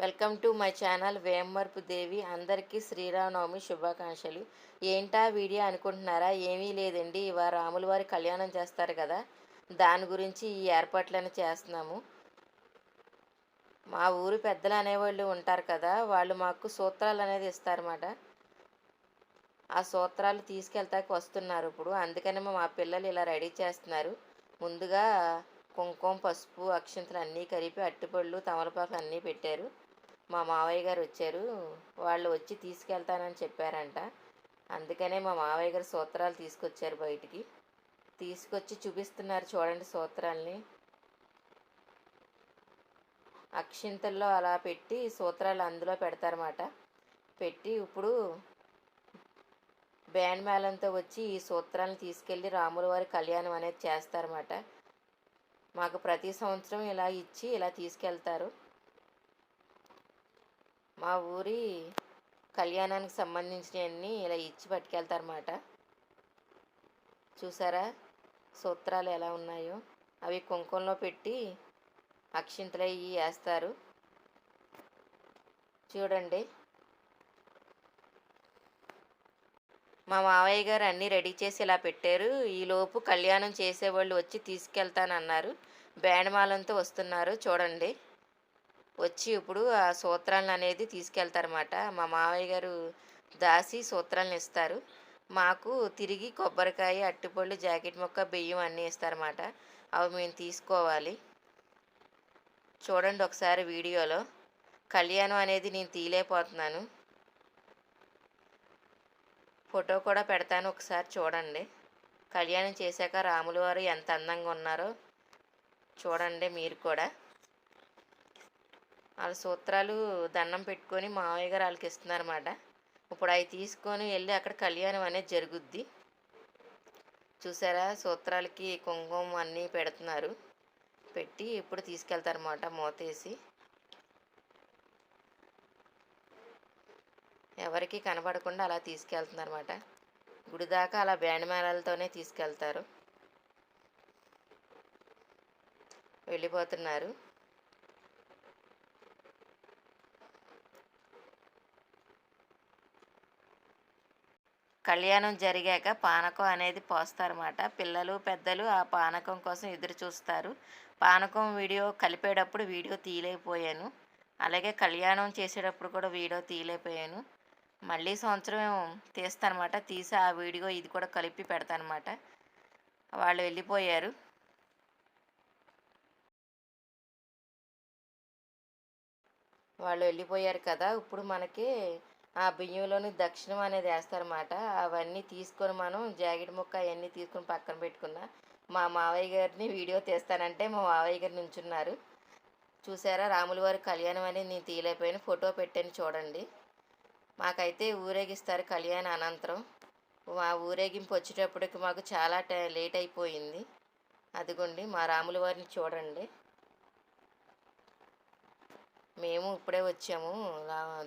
Welcome to my channel Vemarpu Devi. అందరికీ శ్రీరామనవమి శుభాకాంక్షలు. ఏంటా వీడియో అనుకుంటున్నారా? ఏమీ లేదండి. ఇవాళ రాముల వారి కళ్యాణం చేస్తారు కదా. దాని గురించి ఈ ఏర్పాట్లను చేస్తున్నాము. మా ఊరు పెద్దలు అనేవాళ్ళు ఉంటారు కదా. వాళ్ళు మాకు సూత్రాలు అనేది ఇస్తారన్నమాట. ఆ సూత్రాలు తీసుకెళ్తాకి వస్తున్నారు ఇప్పుడు. అందుకని మా పిల్లలు ఇలా రెడీ చేస్తున్నారు. ముందుగా కుంకుమ పసుపు అక్షంతలు అన్నీ కలిపి అట్టిపళ్ళు తమలపాకులు అన్నీ పెట్టారు. మా మావయ్య గారు వచ్చారు. వాళ్ళు వచ్చి తీసుకెళ్తానని చెప్పారంట. అందుకనే మా మావయ్య గారు సూత్రాలు తీసుకొచ్చారు బయటికి. తీసుకొచ్చి చూపిస్తున్నారు చూడండి సూత్రాల్ని. అక్షింతల్లో అలా పెట్టి సూత్రాలు అందులో పెడతారన్నమాట. పెట్టి ఇప్పుడు బ్యాండ్ మేళంతో వచ్చి ఈ సూత్రాలను తీసుకెళ్ళి రాముల వారి కళ్యాణం అనేది చేస్తారన్నమాట. మాకు ప్రతి సంవత్సరం ఇలా ఇచ్చి ఇలా తీసుకెళ్తారు. మా ఊరి కళ్యాణానికి సంబంధించినవన్నీ ఇలా ఇచ్చి పట్టుకెళ్తారన్నమాట. చూసారా? సూత్రాలు ఎలా ఉన్నాయో? అవి కుంకుమలో పెట్టి అక్షింతలు అవి వేస్తారు. చూడండి. మా మావయ్య గారు అన్నీ రెడీ చేసి ఇలా పెట్టారు. ఈలోపు కళ్యాణం చేసేవాళ్ళు వచ్చి తీసుకెళ్తానన్నారు. బ్యాండ్మాలంతో వస్తున్నారు. చూడండి. వచ్చి ఇప్పుడు ఆ సూత్రాలను అనేది తీసుకెళ్తారన్నమాట. మా మావయ్య గారు దాసి సూత్రాలను ఇస్తారు. మాకు తిరిగి కొబ్బరికాయ అట్టిపళ్ళు జాకెట్ మొక్క బియ్యం అన్నీ ఇస్తారన్నమాట. అవి మేము తీసుకోవాలి. చూడండి ఒకసారి వీడియోలో. కళ్యాణం అనేది నేను తీయలేకపోతున్నాను. ఫోటో కూడా పెడతాను ఒకసారి చూడండి. కళ్యాణం చేశాక రాములు వారు ఎంత అందంగా ఉన్నారో చూడండి మీరు కూడా. వాళ్ళ సూత్రాలు దండం పెట్టుకొని మావయ్య గారు వాళ్ళకి ఇస్తున్నారన్నమాట. ఇప్పుడు అవి తీసుకొని వెళ్ళి అక్కడ కళ్యాణం అనేది జరుగుద్ది. చూసారా? సూత్రాలకి కుంకుమ అన్నీ పెడుతున్నారు. పెట్టి ఇప్పుడు తీసుకెళ్తారన్నమాట మూతేసి. ఎవరికి కనపడకుండా అలా తీసుకెళ్తున్నారన్నమాట. గుడి దాకా అలా బ్యాండ్ మేళాలతోనే తీసుకెళ్తారు. వెళ్ళిపోతున్నారు. కళ్యాణం జరిగాక పానకం అనేది పోస్తారన్నమాట. పిల్లలు పెద్దలు ఆ పానకం కోసం ఎదురు చూస్తారు. పానకం వీడియో కలిపేటప్పుడు వీడియో తీయలేకపోయాను. అలాగే కళ్యాణం చేసేటప్పుడు కూడా వీడియో తీయలేకపోయాను. మళ్ళీ సంవత్సరం తీస్తానమాట తీసి ఆ వీడియో ఇది కూడా కలిపి పెడతానమాట వాళ్ళు వెళ్ళిపోయారు. వాళ్ళు వెళ్ళిపోయారు కదా. ఇప్పుడు మనకి ఆ బియ్యంలోని దక్షిణం అనేది వేస్తారన్నమాట. అవన్నీ తీసుకొని మనం జాకెట్ ముక్క అవన్నీ తీసుకొని పక్కన పెట్టుకున్నా మా మావయ్య గారిని వీడియో తీస్తానంటే మా మావయ్య గారు నుంచున్నారు. చూసారా? రాముల వారి కళ్యాణం అనేది నేను తీయలేకపోయాను. ఫోటో పెట్టాను చూడండి. మాకైతే ఊరేగిస్తారు కళ్యాణ అనంతరం. మా ఊరేగింపు వచ్చేటప్పటికి మాకు చాలా లేట్ అయిపోయింది. అదిగోండి మా రాముల వారిని చూడండి. మేము ఇప్పుడే వచ్చాము.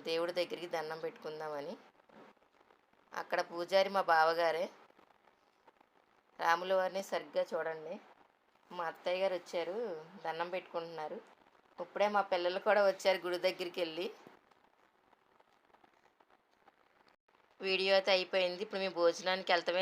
దేవుడి దగ్గరికి దండం పెట్టుకుందామని. అక్కడ పూజారి మా బావగారే. రాముల వారిని సరిగ్గా చూడండి. మా అత్తయ్య గారు వచ్చారు దండం పెట్టుకుంటున్నారు. ఇప్పుడే మా పిల్లలు కూడా వచ్చారు గుడి దగ్గరికి వెళ్ళి. వీడియో అయితే అయిపోయింది. ఇప్పుడు మేము భోజనానికి వెళ్తామే